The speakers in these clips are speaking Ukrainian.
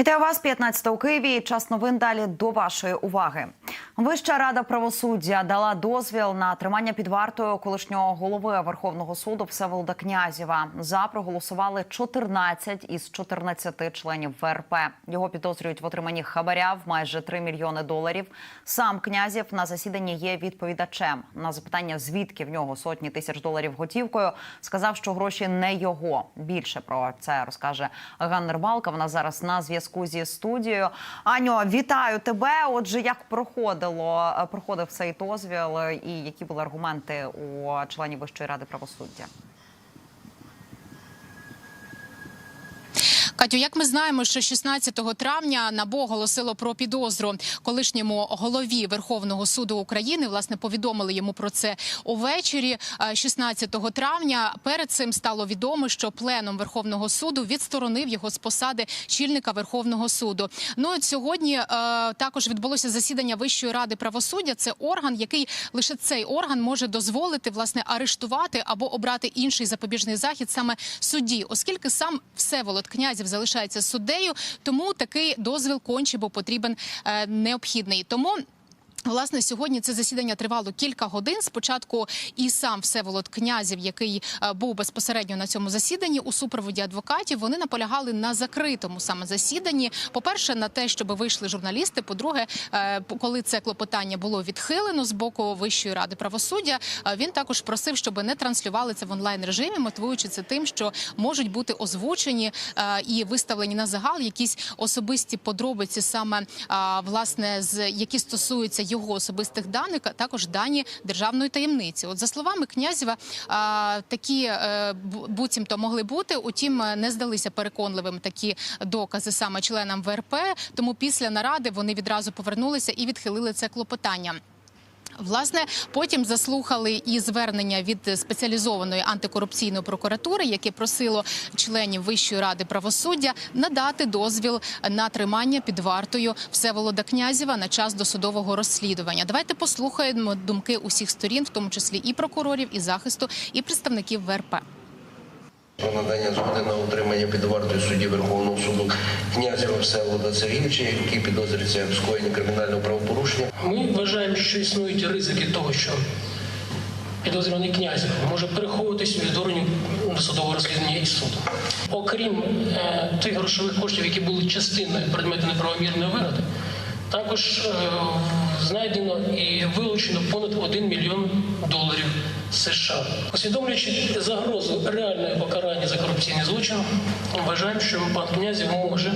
Вітаю вас 15 у Києві. Час новин далі до вашої уваги. Вища рада правосуддя дала дозвіл на тримання під вартою колишнього голови Верховного суду Всеволода Князєва. За проголосували 14 із 14 членів ВРП. Його підозрюють в отриманні хабаря в майже 3 мільйони доларів. Сам Князєв на засіданні є відповідачем. На запитання, звідки в нього сотні тисяч доларів готівкою, сказав, що гроші не його. Більше про це розкаже Ганна Рибалка. Вона зараз на зв'язку зі студією. Аню, вітаю тебе. Отже, як проходило проходив цей дозвіл, і які були аргументи у членів Вищої ради правосуддя? Катю, як ми знаємо, що 16 травня НАБО оголосило про підозру колишньому голові Верховного суду України. Власне, повідомили йому про це увечері. 16 травня перед цим стало відомо, що пленум Верховного суду відсторонив його з посади чільника Верховного суду. Ну от сьогодні е, також відбулося засідання Вищої ради правосуддя. Це орган, який лише цей орган може дозволити власне арештувати або обрати інший запобіжний захід саме судді, оскільки сам Всеволод Князів залишається суддею, тому такий дозвіл конче, бо потрібен е, необхідний. Тому. Власне, сьогодні це засідання тривало кілька годин. Спочатку і сам Всеволод Князів, який е, був безпосередньо на цьому засіданні у супроводі адвокатів, вони наполягали на закритому саме засіданні. По перше, на те, щоб вийшли журналісти. По-друге, е, коли це клопотання було відхилено з боку Вищої ради правосуддя, е, він також просив, щоб не транслювали це в онлайн режимі, мотивуючи це тим, що можуть бути озвучені і виставлені на загал якісь особисті подробиці, саме власне з які стосуються його особистих даних, а також дані державної таємниці. От за словами князєва, такі е, буцімто могли бути. Утім, не здалися переконливим такі докази саме членам ВРП. Тому після наради вони відразу повернулися і відхилили це клопотання. Власне, потім заслухали і звернення від спеціалізованої антикорупційної прокуратури, яке просило членів Вищої ради правосуддя надати дозвіл на тримання під вартою Всеволода Князєва на час досудового розслідування. Давайте послухаємо думки усіх сторін, в тому числі і прокурорів, і захисту, і представників ВРП. Про надання згоди на утримання під вартою судді Верховного суду князєва Всеволода Сергійовича, який підозрюється в скоєнні кримінального правопорушення. Ми вважаємо, що існують ризики того, що підозрюваний князь може переховуватись від органів досудового розслідування і суду. Окрім е, тих грошових коштів, які були частиною предмету неправомірної вигоди, також е, знайдено і вилучено понад 1 мільйон доларів США. Усвідомлюючи загрозу реального покарання за корупційний злочин, вважаємо, що пан Князів може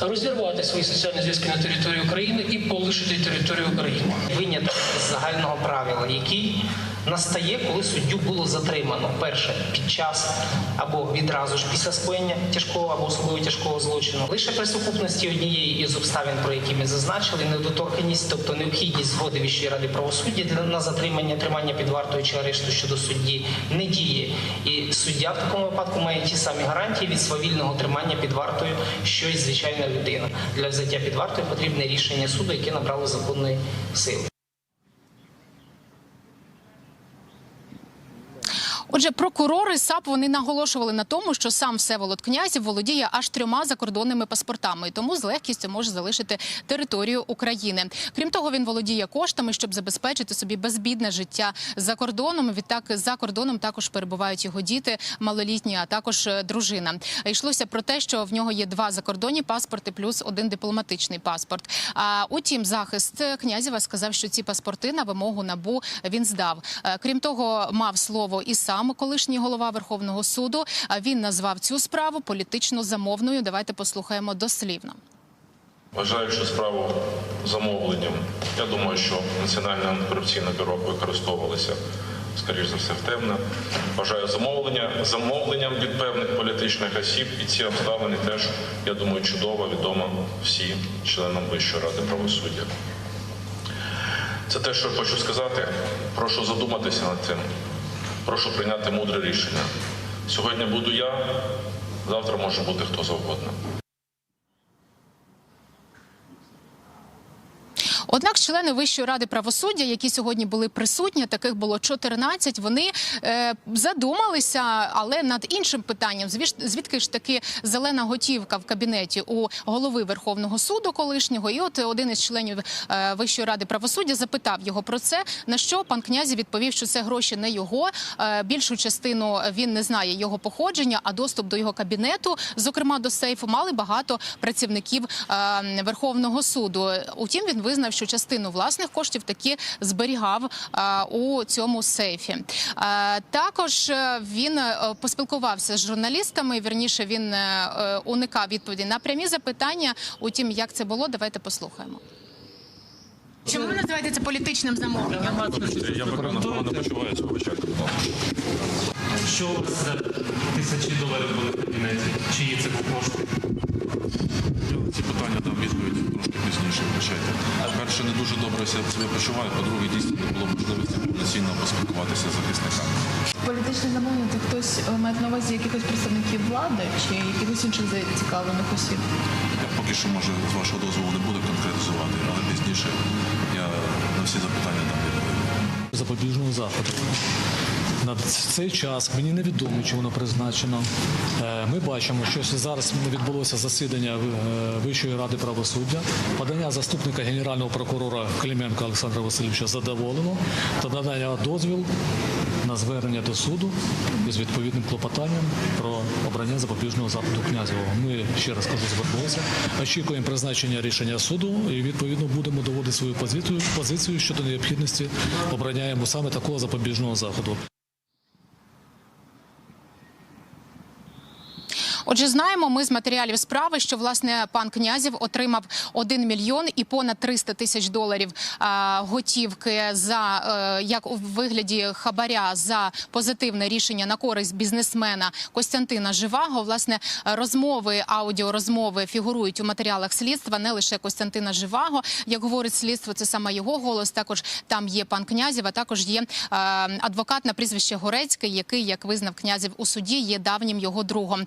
розірвати свої соціальні зв'язки на території України і полишити територію України. Виняток з загального правила, який настає, коли суддю було затримано перше під час або відразу ж після скоєння тяжкого або особливо тяжкого злочину, лише при сукупності однієї із обставин, про які ми зазначили, недоторканність, тобто необхідність згоди Вищої ради правосуддя для на затримання, тримання під вартою чи арешту щодо судді не діє. І суддя в такому випадку має ті самі гарантії від свавільного тримання під вартою, що й звичайна людина. Для взяття під вартою потрібне рішення суду, яке набрало законної сили. Отже, прокурори САП вони наголошували на тому, що сам Всеволод Князів володіє аж трьома закордонними паспортами, і тому з легкістю може залишити територію України. Крім того, він володіє коштами, щоб забезпечити собі безбідне життя за кордоном. Відтак за кордоном також перебувають його діти, малолітні, а також е, дружина. Йшлося про те, що в нього є два закордонні паспорти, плюс один дипломатичний паспорт. А утім, захист князєва сказав, що ці паспорти на вимогу набу він здав. Е, Крім того, мав слово і сам колишній голова Верховного суду. А Він назвав цю справу політично замовною. Давайте послухаємо дослівно. Вважаючи справу замовленням, я думаю, що Національне антикорупційне бюро використовувалося, скоріш за все, в темне. Вважаю замовлення замовленням від певних політичних осіб, і ці обставини теж, я думаю, чудово відомо всім членам Вищої ради правосуддя. Це те, що хочу сказати. Прошу задуматися над цим. Прошу прийняти мудре рішення. Сьогодні буду я, завтра може бути хто завгодно. Однак члени Вищої ради правосуддя, які сьогодні були присутні, таких було 14, Вони е, задумалися, але над іншим питанням, звідки ж таки зелена готівка в кабінеті у голови Верховного суду колишнього. І от один із членів е, Вищої ради правосуддя запитав його про це. На що пан князі відповів, що це гроші не його. Е, більшу частину він не знає його походження, а доступ до його кабінету, зокрема до сейфу, мали багато працівників е, Верховного суду. Утім, він визнав, що частину власних коштів таки зберігав е, у цьому сейфі. Е, Також е, він поспілкувався з журналістами. Вірніше він уникав відповіді на прямі запитання. Утім, як це було, давайте послухаємо. Чому ви називаєте це політичним замовленням? Я поки напевно не почуваюся, вибачайте, будь ласка. Що у вас за тисячі доларів були в кабінеті? Чиї це був кошти? Ці питання дам відповідь трошки пізніше, вибачайте. Перше, не дуже добре себе себе почуваю, по-друге, дійсно не було можливості повноцінно поспілкуватися з захисниками. Політичне замовлення це хтось е, має на увазі якихось представників влади чи якихось інших зацікавлених осіб. Я поки що, може, з вашого дозволу не буду конкретизувати, але пізніше я на всі запитання дам відповідь. запобіжного заходу. На цей час мені невідомо, чи воно призначено. Е, Ми бачимо, що зараз відбулося засідання е, Вищої ради правосуддя. Подання заступника генерального прокурора Клименка Олександра Васильовича задоволено та надання дозвіл на звернення до суду із відповідним клопотанням про обрання запобіжного заходу князєвого. Ми ще раз кажу, звернулися. Очікуємо призначення рішення суду і відповідно будемо доводити свою позицію позицію щодо необхідності обрання йому саме такого запобіжного заходу. Отже, знаємо ми з матеріалів справи, що власне пан князів отримав 1 мільйон і понад 300 тисяч доларів готівки за е, як у вигляді хабаря за позитивне рішення на користь бізнесмена Костянтина Живаго. Власне, розмови, аудіорозмови фігурують у матеріалах слідства, не лише Костянтина Живаго. Як говорить слідство, це саме його голос. Також там є пан князів, а також є е, адвокат на прізвище Горецький, який, як визнав князів у суді, є давнім його другом.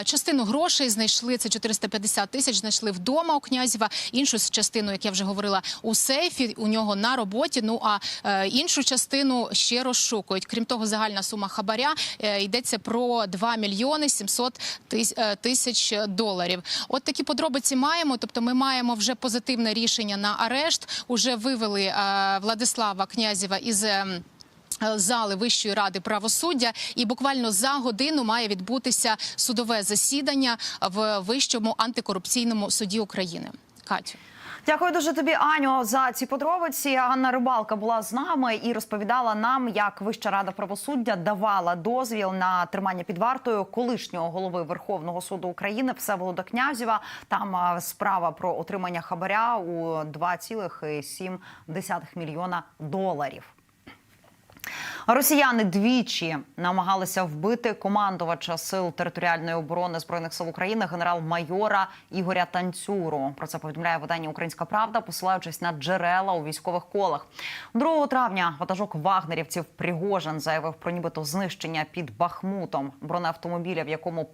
Е, Частину грошей знайшли це 450 тисяч. Знайшли вдома у князєва. Іншу частину, як я вже говорила, у сейфі у нього на роботі. Ну а е, іншу частину ще розшукують. Крім того, загальна сума хабаря е, йдеться про 2 мільйони 700 е, тисяч доларів. От такі подробиці маємо. Тобто, ми маємо вже позитивне рішення на арешт. Уже вивели Владислава Князєва із. Е, Зали Вищої ради правосуддя, і буквально за годину має відбутися судове засідання в Вищому антикорупційному суді України. Катю. Дякую дуже тобі, Аню, за ці подробиці. Анна Рибалка була з нами і розповідала нам, як Вища рада правосуддя давала дозвіл на тримання під вартою колишнього голови Верховного суду України Всеволода Князєва. Там справа про отримання хабаря у 2,7 мільйона доларів. Росіяни двічі намагалися вбити командувача сил територіальної оборони збройних сил України генерал-майора Ігоря Танцюру. Про це повідомляє видання Українська Правда, посилаючись на джерела у військових колах. 2 травня ватажок вагнерівців Пригожин заявив про нібито знищення під Бахмутом бронеавтомобіля, в якому е,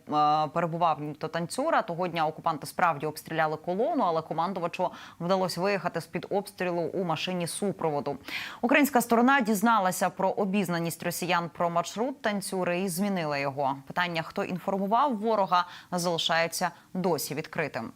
перебував нібито танцюра. Того дня окупанти справді обстріляли колону, але командувачу вдалося виїхати з під обстрілу у машині супроводу. Українська сторона дізналася про обізнаність росіян про маршрут танцюри і змінила його. Питання, хто інформував ворога, залишається досі відкритим.